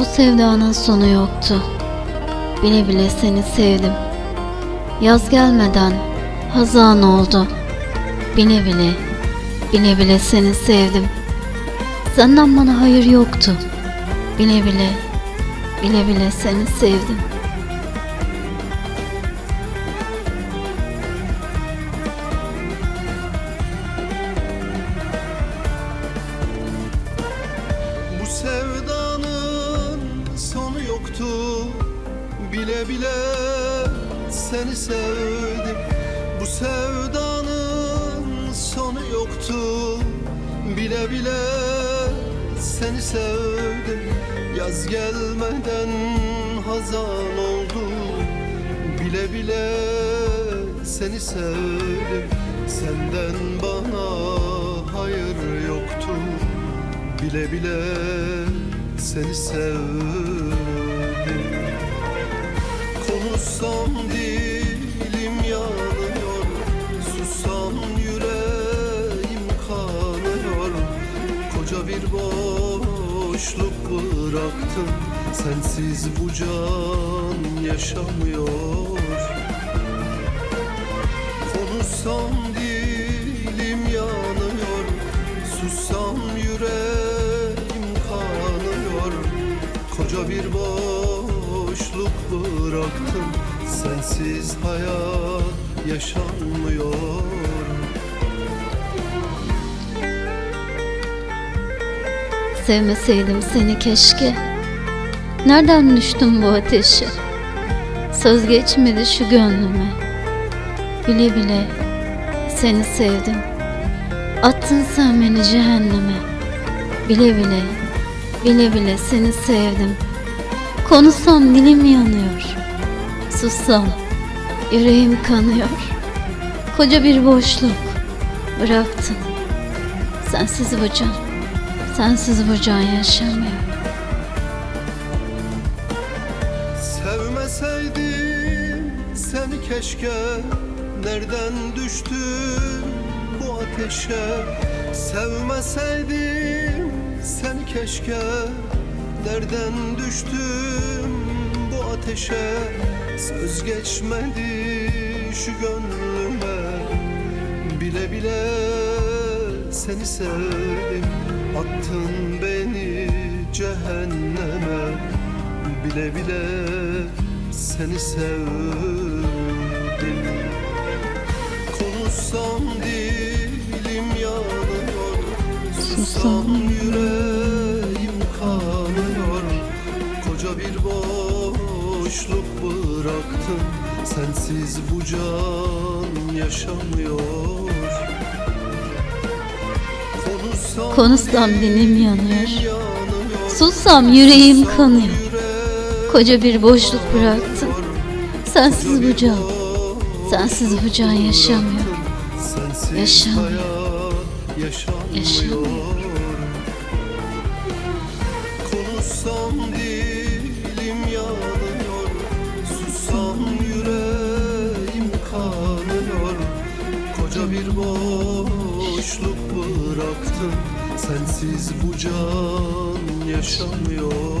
Bu sevdanın sonu yoktu. Bile bile seni sevdim. Yaz gelmeden hazan oldu. Bile bile, bile bile seni sevdim. Senden bana hayır yoktu. Bile bile, bile bile seni sevdim. Bu sevdanın Bile bile seni sevdim. Bu sevdanın sonu yoktu. Bile bile seni sevdim. Yaz gelmeden hazan oldu. Bile bile seni sevdim. Senden bana hayır yoktu. Bile bile seni sevdim Konuşsam dilim yanıyor Sussam yüreğim kanıyor. Koca bir boşluk bıraktım Sensiz bu can yaşamıyor. Konuşsam dilim yanıyor Sussam yüreğim kanıyor. Koca bir boşluk bıraktım Sensiz hayat yaşanmıyor Sevmeseydim seni keşke. Nereden düştüm bu ateşe? Söz geçmedi şu gönlüme. Bile bile seni sevdim. Attın sen beni cehenneme. Bile bile, bile bile seni sevdim. Konuşsam dilim yanıyor. Sussam yüreğim kanıyor. Koca bir boşluk bıraktın. Sensiz bu can. Sensiz bu can yaşamıyor. Sevmeseydim seni keşke Nereden düştüm bu ateşe Sevmeseydim seni keşke Nereden düştüm bu ateşe Söz geçmedi şu gönlüme. Bile bile seni sevdim Attın beni cehenneme. Bile bile seni sevdim. Konuşsam dilim yanıyor Sussam. yüreğim kanıyor Koca bir boşluk bıraktım Sensiz bu can yaşamıyor Konuşsam, dilim yanıyor. Sussam yüreğim kanıyor. Koca bir boşluk bıraktın. Sensiz bu can. Sensiz bu can yaşamıyor. Yaşamıyor. Yaşamıyor. Bir boşluk bıraktım. Sensiz bu can yaşamıyor